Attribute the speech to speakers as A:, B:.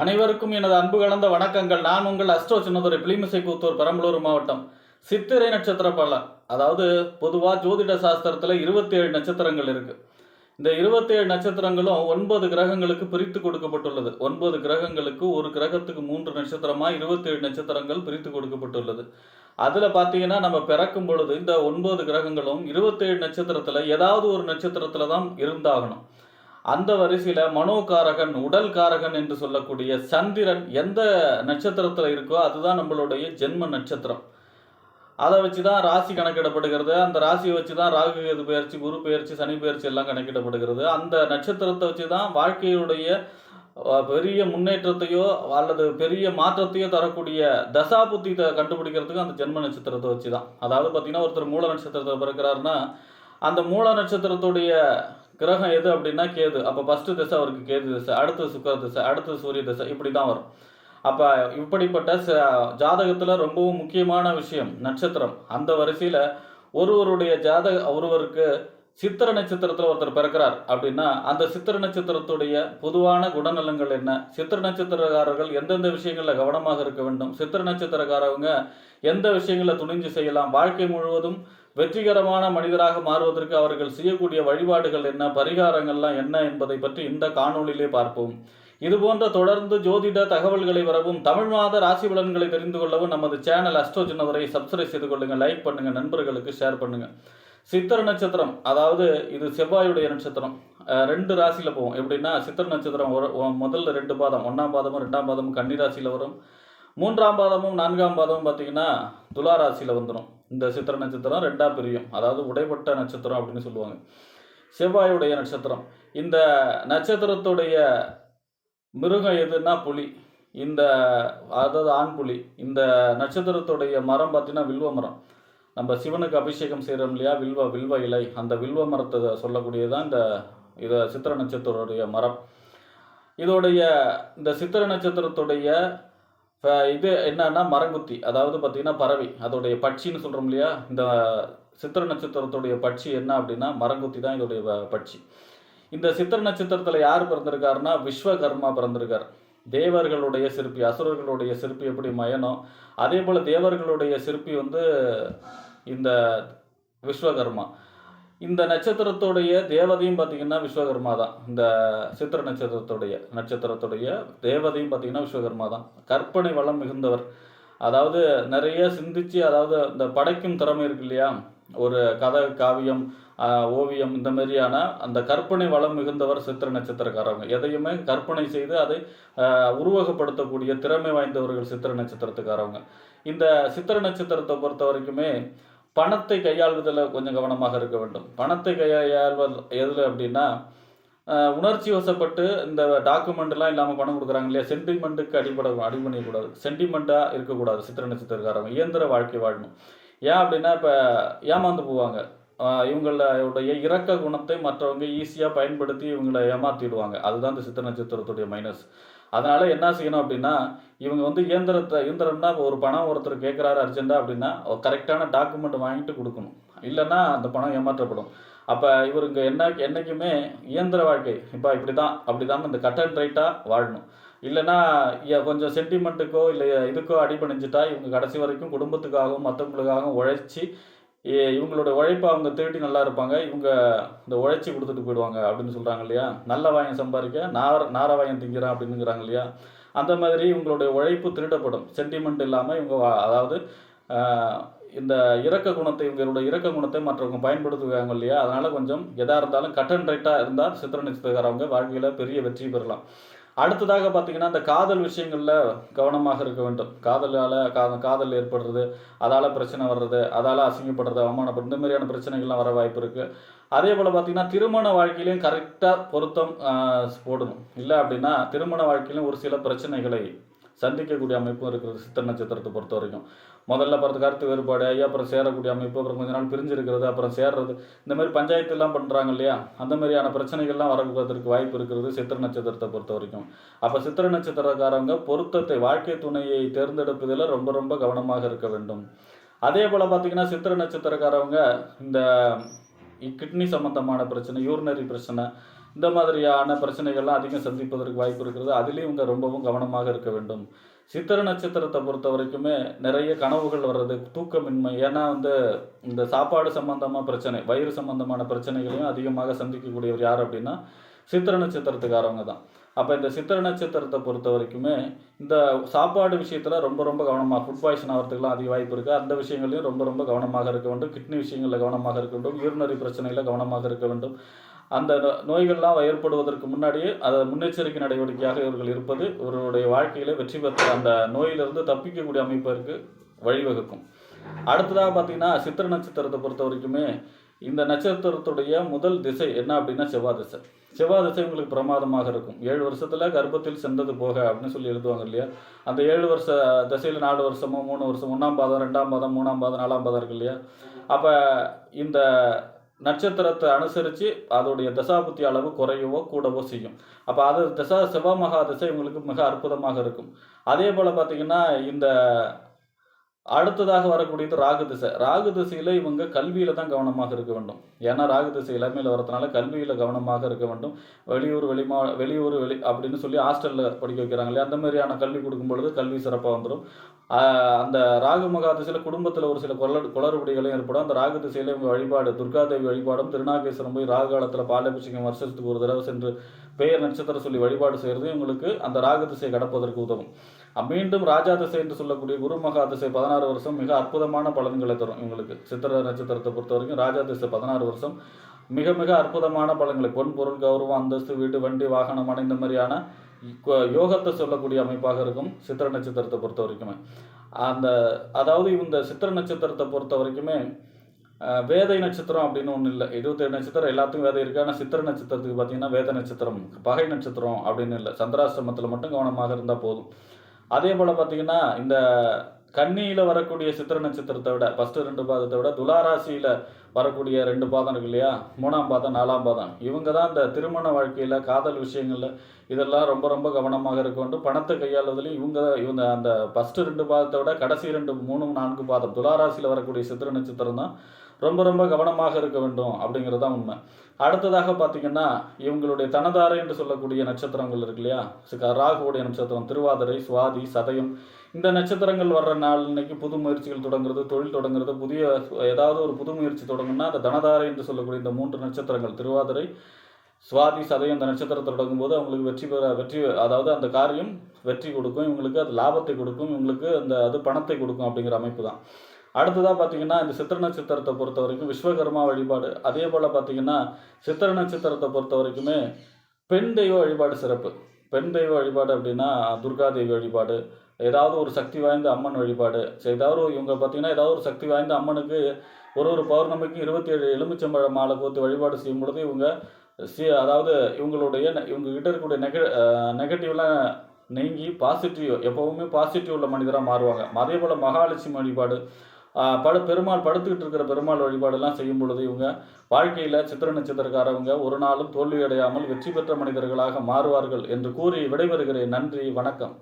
A: அனைவருக்கும் எனது அன்பு கலந்த வணக்கங்கள். நான் உங்கள் அஸ்ட்ரோ சின்னதுரை பிளிமிசை கூத்தூர் பெரம்பலூர் மாவட்டம். சித்திரை நட்சத்திர பலன். அதாவது பொதுவாக ஜோதிட சாஸ்திரத்தில் இருபத்தி ஏழு நட்சத்திரங்கள் இருக்கு. இந்த இருபத்தேழு நட்சத்திரங்களும் ஒன்பது கிரகங்களுக்கு பிரித்து கொடுக்கப்பட்டுள்ளது. ஒன்பது கிரகங்களுக்கு ஒரு கிரகத்துக்கு மூன்று நட்சத்திரமா இருபத்தேழு நட்சத்திரங்கள் பிரித்து கொடுக்கப்பட்டுள்ளது. அதில் பார்த்தீங்கன்னா நம்ம பிறக்கும் பொழுது இந்த ஒன்பது கிரகங்களும் இருபத்தேழு நட்சத்திரத்தில் ஏதாவது ஒரு நட்சத்திரத்தில் தான் இருந்தாகணும். அந்த வரிசையில் மனோகாரகன் உடல் காரகன் என்று சொல்லக்கூடிய சந்திரன் எந்த நட்சத்திரத்தில் இருக்கோ அதுதான் நம்மளுடைய ஜென்ம நட்சத்திரம். அதை வச்சு தான் ராசி கணக்கிடப்படுகிறது. அந்த ராசியை வச்சு தான் ராகு கேது பெயர்ச்சி குரு பெயர்ச்சி சனி பெயர்ச்சி எல்லாம் கணக்கிடப்படுகிறது. அந்த நட்சத்திரத்தை வச்சு தான் வாழ்க்கையுடைய பெரிய முன்னேற்றத்தையோ அல்லது பெரிய மாற்றத்தையோ தரக்கூடிய தசாபுத்தி கண்டுபிடிக்கிறதுக்கு அந்த ஜென்ம நட்சத்திரத்தை வச்சு தான் அதாவது பார்த்தீங்கன்னா ஒருத்தர் மூல நட்சத்திரத்தில் பிறக்கிறாருன்னா அந்த மூல நட்சத்திரத்துடைய கிரகம் எது அப்படின்னா கேது. அப்போ ஃபஸ்ட்டு திசை அவருக்கு கேது திசை அடுத்து சுக்கர திசை அடுத்து சூரிய திசை இப்படி தான் வரும். அப்போ இப்படிப்பட்ட ச ஜாதகத்தில் ரொம்பவும் முக்கியமான விஷயம் நட்சத்திரம். அந்த வரிசையில் ஒருவருடைய ஜாதக ஒருவருக்கு சித்திர நட்சத்திரத்தில் ஒருத்தர் பிறக்கிறார் அப்படின்னா அந்த சித்திர நட்சத்திரத்துடைய பொதுவான குணநலங்கள் என்ன? சித்திர நட்சத்திரக்காரர்கள் எந்தெந்த விஷயங்களில் கவனமாக இருக்க வேண்டும்? சித்திர நட்சத்திரக்காரவங்க எந்த விஷயங்களை துணிஞ்சு செய்யலாம்? வாழ்க்கை முழுவதும் வெற்றிகரமான மனிதராக மாறுவதற்கு அவர்கள் செய்யக்கூடிய வழிபாடுகள் என்ன? பரிகாரங்கள்லாம் என்ன என்பதை பற்றி இந்த காணொளியிலே பார்ப்போம். இது போன்ற தொடர்ந்து ஜோதிட தகவல்களை வரவும் தமிழ் மாத ராசி பலன்களை தெரிந்து கொள்ளவும் நமது சேனல் அஸ்ட்ரோ சின்னவரை சப்ஸ்கிரைப் செய்து கொள்ளுங்க லைக் பண்ணுங்க நண்பர்களுக்கு ஷேர் பண்ணுங்க. சித்திர நட்சத்திரம் அதாவது இது செவ்வாயுடைய நட்சத்திரம். ரெண்டு ராசியில் போவோம். எப்படின்னா சித்திர நட்சத்திரம் ஒரு முதல்ல ரெண்டு பாதம் ஒன்றாம் பாதமும் ரெண்டாம் பாதமும் கன்னி ராசியில் வரும். மூன்றாம் பாதமும் நான்காம் பாதமும் பார்த்தீங்கன்னா துளாராசியில் வந்துடும் இந்த சித்திர நட்சத்திரம் ரெண்டாக பிரியும். அதாவது உடைப்பட்ட நட்சத்திரம் அப்படின்னு சொல்லுவாங்க. செவ்வாயுடைய நட்சத்திரம். இந்த நட்சத்திரத்துடைய மிருகம் எதுன்னா புலி. இந்த அதாவது ஆண் புலி. இந்த நட்சத்திரத்துடைய மரம் பார்த்தீங்கன்னா வில்வ மரம். நம்ம சிவனுக்கு அபிஷேகம் செய்கிறோம் இல்லையா? வில்வ வில்வ இலை. அந்த வில்வ மரத்தை சொல்லக்கூடியதான் இந்த இதை சித்திர நட்சத்திரத்துடைய மரம். இதோடைய இந்த சித்திர நட்சத்திரத்துடைய இது என்னன்னா மரங்குத்தி அதாவது பார்த்தீங்கன்னா பறவை. அதோடைய பட்சின்னு சொல்கிறோம் இல்லையா? இந்த சித்திர நட்சத்திரத்துடைய பட்சி என்ன அப்படின்னா மரங்குத்தி தான் இதோடைய பட்சி. இந்த சித்திர நட்சத்திரத்தில் யார் பிறந்திருக்காருன்னா விஸ்வகர்மா பிறந்திருக்கார். தேவர்களுடைய சிற்பி அசுரர்களுடைய சிற்பி எப்படி மயனோ அதே போல் தேவர்களுடைய சிற்பி வந்து இந்த விஸ்வகர்மா. இந்த நட்சத்திரத்துடைய தேவதையும் பார்த்தீங்கன்னா விஸ்வகர்மா தான். இந்த சித்திர நட்சத்திரத்துடைய நட்சத்திரத்துடைய தேவதையும் பார்த்தீங்கன்னா விஸ்வகர்மா தான். கற்பனை வளம் மிகுந்தவர். அதாவது நிறைய சிந்திச்சு அதாவது இந்த படைக்கும் திறமை இருக்கு இல்லையா? ஒரு கதை காவியம் ஓவியம் இந்த மாதிரியான அந்த கற்பனை வளம் மிகுந்தவர் சித்திர நட்சத்திரக்காரவங்க. எதையுமே கற்பனை செய்து அதை உருவகப்படுத்தக்கூடிய திறமை வாய்ந்தவர்கள் சித்திர நட்சத்திரத்துக்காரவங்க. இந்த சித்திர நட்சத்திரத்தை பொறுத்த வரைக்குமே பணத்தை கையாள்வதில் கொஞ்சம் கவனமாக இருக்க வேண்டும். பணத்தை கையாள்வது எதில் அப்படின்னா உணர்ச்சி வசப்பட்டு இந்த டாக்குமெண்ட்லாம் இல்லாமல் பணம் கொடுக்குறாங்க இல்லையா? சென்டிமெண்ட்டுக்கு அடிப்பட அடிபணியக்கூடாது. சென்டிமெண்ட்டாக இருக்கக்கூடாது. சித்திர நட்சத்திரக்காரங்க இயந்திர வாழ்க்கை வாழணும். ஏன் அப்படின்னா இப்போ ஏமாந்து போவாங்க. இவங்களுடைய இறக்க குணத்தை மற்றவங்க ஈஸியாக பயன்படுத்தி இவங்களை ஏமாற்றிடுவாங்க அதுதான் இந்த சித்த நட்சத்திரத்துடைய மைனஸ் அதனால் என்ன செய்யணும் அப்படின்னா இவங்க வந்து இயந்திரத்தை இயந்திரம்னா இப்போ ஒரு பணம் ஒருத்தர் கேட்குறாரு அர்ஜென்ட்டாக அப்படின்னா கரெக்டான டாக்குமெண்ட் வாங்கிட்டு கொடுக்கணும். இல்லைன்னா அந்த பணம் ஏமாற்றப்படும். அப்போ இவருங்க என்ன என்னைக்குமே இயந்திர வாழ்க்கை இப்போ இப்படி தான் அப்படி தான் இந்த கட் அண்ட் ரைட்டாக வாழணும். இல்லைன்னா கொஞ்சம் சென்டிமெண்ட்டுக்கோ இல்லை இதுக்கோ அடிபணிஞ்சிட்டா இவங்க கடைசி வரைக்கும் குடும்பத்துக்காகவும் மற்றவங்களுக்காகவும் உழைச்சி இவங்களோட உழைப்பை அவங்க திருட்டி நல்லா இருப்பாங்க. இவங்க இந்த உழைச்சி கொடுத்துட்டு போயிடுவாங்க அப்படின்னு சொல்கிறாங்க இல்லையா? நல்ல வாயம் சம்பாதிக்க நார நாரவாயம் திங்கிறான் அப்படின்னுங்கிறாங்க இல்லையா? அந்த மாதிரி இவங்களுடைய உழைப்பு திருடப்படும். சென்டிமெண்ட் இல்லாமல் இவங்க அதாவது இந்த இறக்க குணத்தை இவங்களோட இரக்க குணத்தை மற்றவங்க பயன்படுத்துவாங்க இல்லையா? அதனால் கொஞ்சம் எதாக இருந்தாலும் கட் அண்ட் ரைட்டாக இருந்தால் சித்திர நட்சத்திரக்காரவங்க வாழ்க்கையில் பெரிய வெற்றி பெறலாம். அடுத்ததாக பார்த்தீங்கன்னா இந்த காதல் விஷயங்களில் கவனமாக இருக்க வேண்டும். காதலால் கா காதல் ஏற்படுறது அதால் பிரச்சனை வர்றது அதால் அசிங்கப்படுறது அவமானப்படுறது இந்த மாதிரியான பிரச்சனைகள்லாம் வர வாய்ப்பு இருக்குது அதே போல் பார்த்தீங்கன்னா திருமண வாழ்க்கையிலையும் கரெக்டாக பொருத்தம் போடணும். இல்லை அப்படின்னா திருமண வாழ்க்கையிலும் ஒரு சில பிரச்சனைகளை சந்திக்கக்கூடிய அமைப்பும் இருக்கிறது சித்த நட்சத்திரத்தை பொறுத்த வரைக்கும். முதல்ல பிறகு கருத்து வேறுபாடு ஐயா அப்புறம் சேரக்கூடிய அமைப்பு அப்புறம் கொஞ்ச நாள் பிரிஞ்சு இருக்கிறது அப்புறம் சேர்றது இந்த மாதிரி பஞ்சாயத்து எல்லாம் பண்ணுறாங்க இல்லையா? அந்த மாதிரியான பிரச்சனைகள்லாம் வரக்கூடாதற்கு வாய்ப்பு இருக்கிறது சித்திர நட்சத்திரத்தை பொறுத்த வரைக்கும். அப்போ சித்திர நட்சத்திரக்காரங்க பொருத்தத்தை வாழ்க்கை துணையை தேர்ந்தெடுப்பதில் ரொம்ப ரொம்ப கவனமாக இருக்க வேண்டும். அதே போல் பார்த்தீங்கன்னா சித்திர நட்சத்திரக்காரவங்க இந்த கிட்னி சம்பந்தமான பிரச்சனை யூரினரி பிரச்சனை இந்த மாதிரியான பிரச்சனைகள்லாம் அதிகம் சந்திப்பதற்கு வாய்ப்பு இருக்கிறது. அதுலேயும் இவங்க ரொம்பவும் கவனமாக இருக்க வேண்டும். சித்திர நட்சத்திரத்தை பொறுத்த வரைக்குமே நிறைய கனவுகள் வர்றது தூக்கமின்மை. ஏன்னா வந்து இந்த சாப்பாடு சம்பந்தமாக பிரச்சனை வயிறு சம்பந்தமான பிரச்சனைகளையும் அதிகமாக சந்திக்கக்கூடியவர் யார் அப்படின்னா சித்திர நட்சத்திரத்துக்காரவங்க தான். அப்போ இந்த சித்திர நட்சத்திரத்தை பொறுத்த வரைக்குமே இந்த சாப்பாடு விஷயத்தில் ரொம்ப ரொம்ப கவனமாக ஃபுட் பாய்சன் ஆகிறதுக்குலாம் அதிக வாய்ப்பு இருக்குது அந்த விஷயங்களையும் ரொம்ப ரொம்ப கவனமாக இருக்க வேண்டும். கிட்னி விஷயங்களில் கவனமாக இருக்க வேண்டும். யூரினரி பிரச்சனையில் கவனமாக இருக்க வேண்டும். அந்த நோ- நோய்கள்லாம் ஏற்படுவதற்கு முன்னாடியே அதை முன்னெச்சரிக்கை நடவடிக்கையாக இவர்கள் இருப்பது இவர்களுடைய வாழ்க்கையில் வெற்றி பெற்ற அந்த நோயிலிருந்து தப்பிக்கக்கூடிய அமைப்பிற்கு வழிவகுக்கும். அடுத்ததாக பார்த்தீங்கன்னா சித்திர நட்சத்திரத்தை பொறுத்த வரைக்குமே இந்த நட்சத்திரத்துடைய முதல் திசை என்ன அப்படின்னா செவ்வாய் திசை. செவ்வாய் திசை உங்களுக்கு பிரமாதமாக இருக்கும். ஏழு வருஷத்தில் கர்ப்பத்தில் சென்றது போக அப்படின்னு சொல்லி எழுதுவாங்க இல்லையா? அந்த ஏழு வருஷ திசையில் நாலு வருஷமோ மூணு வருஷம் ஒன்றாம் பாதம் ரெண்டாம் பாதம் மூணாம் பாதம் நாலாம் பாதம் இருக்கு இல்லையா? அப்போ இந்த நட்சத்திரத்தை அனுசரித்து அதோடைய தசாபுத்தி அளவு குறையவோ கூடவோ செய்யும். அப்போ அது தசா செவ்வாய் மகா திசை உங்களுக்கு மிக அற்புதமாக இருக்கும். அதே போல் பார்த்தீங்கன்னா இந்த அடுத்ததாக வரக்கூடியது ராகு திசை. ராகு திசையில் இவங்க கல்வியில் தான் கவனமாக இருக்க வேண்டும். ஏன்னா ராகு திசை இளமையில் வரதுனால கல்வியில் கவனமாக இருக்க வேண்டும். வெளியூர் வெளிமா வெளியூர் வெளி அப்படின்னு சொல்லி ஹாஸ்டலில் படிக்க வைக்கிறாங்க இல்லையா? அந்த மாதிரியான கல்வி கொடுக்கும் பொழுது கல்வி சிறப்பாக வந்துடும் அந்த ராகு மகா திசையில் குடும்பத்தில் ஒரு சில குளறு குளறுபடிகளும் ஏற்படும். அந்த ராகு திசையில் இவங்க வழிபாடு துர்காதேவி வழிபாடும் திருநாகேஸ்வரம் போய் ராகு காலத்தில் பாலபிஷேகம் வருஷத்துக்கு ஒரு தடவை சென்று பெயர் நட்சத்திரம் சொல்லி வழிபாடு செய்கிறது இவங்களுக்கு அந்த ராகு திசையை கடப்பதற்கு உதவும். மீண்டும் ராஜா திசை என்று சொல்லக்கூடிய குரு மகா திசை பதினாறு வருஷம் மிக அற்புதமான பலன்களை தரும் இவங்களுக்கு. சித்திர நட்சத்திரத்தை பொறுத்த வரைக்கும் ராஜா திசை பதினாறு வருஷம் மிக மிக அற்புதமான பலன்களை பொன் பொருள் கௌரவம் அந்தஸ்து வீடு வண்டி வாகனம் மனை இந்த மாதிரியான யோகத்தை சொல்லக்கூடிய அமைப்பாக இருக்கும் சித்திர நட்சத்திரத்தை பொறுத்த வரைக்குமே. அந்த அதாவது இந்த சித்திர நட்சத்திரத்தை பொறுத்த வரைக்குமே வேதை நட்சத்திரம் அப்படின்னு ஒன்றும் இல்லை. இருபத்தேழு நட்சத்திரம் எல்லாத்துக்கும் வேதை இருக்குது ஆனால் சித்திர நட்சத்திரத்துக்கு பார்த்தீங்கன்னா வேத நட்சத்திரம் பகை நட்சத்திரம் அப்படின்னு இல்லை. சந்திராசிரமத்தில் மட்டும் கவனமாக இருந்தால் போதும். அதே போல் பார்த்தீங்கன்னா இந்த கன்னியில் வரக்கூடிய சித்திர நட்சத்திரத்தை விட ஃபஸ்ட்டு ரெண்டு பாதத்தை விட துளாராசியில் வரக்கூடிய ரெண்டு பாதம் இருக்கு இல்லையா? மூணாம் பாதம் நாலாம் பாதம். இவங்க தான் இந்த திருமண வாழ்க்கையில் காதல் விஷயங்களில் இதெல்லாம் ரொம்ப ரொம்ப கவனமாக இருக்க பணத்தை கையாளுவதிலையும் இவங்க இவங்க அந்த ஃபஸ்ட்டு ரெண்டு பாதத்தை விட கடைசி ரெண்டு மூணு நான்கு பாதம் துளாராசியில் வரக்கூடிய சித்திர நட்சத்திரம் தான் ரொம்ப ரொம்ப கவனமாக இருக்க வேண்டும் அப்படிங்கிறது தான் உண்மை. அடுத்ததாக பார்த்தீங்கன்னா இவங்களுடைய தனதாரை என்று சொல்லக்கூடிய நட்சத்திரங்கள் இருக்கு இல்லையா? ராகுவுடைய நட்சத்திரம் திருவாதிரை சுவாதி சதயம். இந்த நட்சத்திரங்கள் வர்ற நாள் இன்னைக்கு புது முயற்சிகள் தொடங்குறது தொழில் தொடங்குறது புதிய ஏதாவது ஒரு புது முயற்சி தொடங்குன்னா அந்த தனதாரை என்று சொல்லக்கூடிய இந்த மூன்று நட்சத்திரங்கள் திருவாதிரை சுவாதி சதயம் இந்த நட்சத்திரத்தை தொடங்கும்போது அவங்களுக்கு வெற்றி பெற வெற்றி அதாவது அந்த காரியம் வெற்றி கொடுக்கும் இவங்களுக்கு அது லாபத்தை கொடுக்கும் இவங்களுக்கு அந்த அது பணத்தை கொடுக்கும் அப்படிங்கிற அமைப்பு தான். அடுத்ததாக பார்த்தீங்கன்னா இந்த சித்திர நட்சத்திரத்தை பொறுத்த வரைக்கும் விஸ்வகர்மா வழிபாடு. அதே போல் பார்த்தீங்கன்னா சித்திர நட்சத்திரத்தை பொறுத்த வரைக்குமே பெண் தெய்வ வழிபாடு சிறப்பு. பெண் தெய்வ வழிபாடு அப்படின்னா துர்கா தேவி வழிபாடு ஏதாவது ஒரு சக்தி வாய்ந்த அம்மன் வழிபாடு. ஏதாவது ஒரு இவங்க பார்த்தீங்கன்னா ஏதாவது ஒரு சக்தி வாய்ந்த அம்மனுக்கு ஒரு ஒரு பௌர்ணமிக்கு இருபத்தி ஏழு எலுமிச்சம்பழ மாலை கோத்து வழிபாடு செய்யும் பொழுது இவங்க சி அதாவது இவங்களுடைய நெ- இவங்க கிட்ட இருக்கக்கூடிய நெக நெகட்டிவ்லாம் நீங்கி பாசிட்டிவ் எப்போவுமே பாசிட்டிவ் உள்ள மனிதராக மாறுவாங்க. அதே போல் மகாலட்சுமி வழிபாடு படு பெருமாள் படுத்துக்கிட்டு இருக்கிற பெருமாள் வழிபாடெல்லாம் செய்யும் பொழுது இவங்க வாழ்க்கையில் சித்திர நட்சத்திரக்காரவங்க ஒரு நாளும் தோல்வியடையாமல் வெற்றி பெற்ற மனிதர்களாக மாறுவார்கள் என்று கூறி விடைபெறுகிறேன். நன்றி வணக்கம்.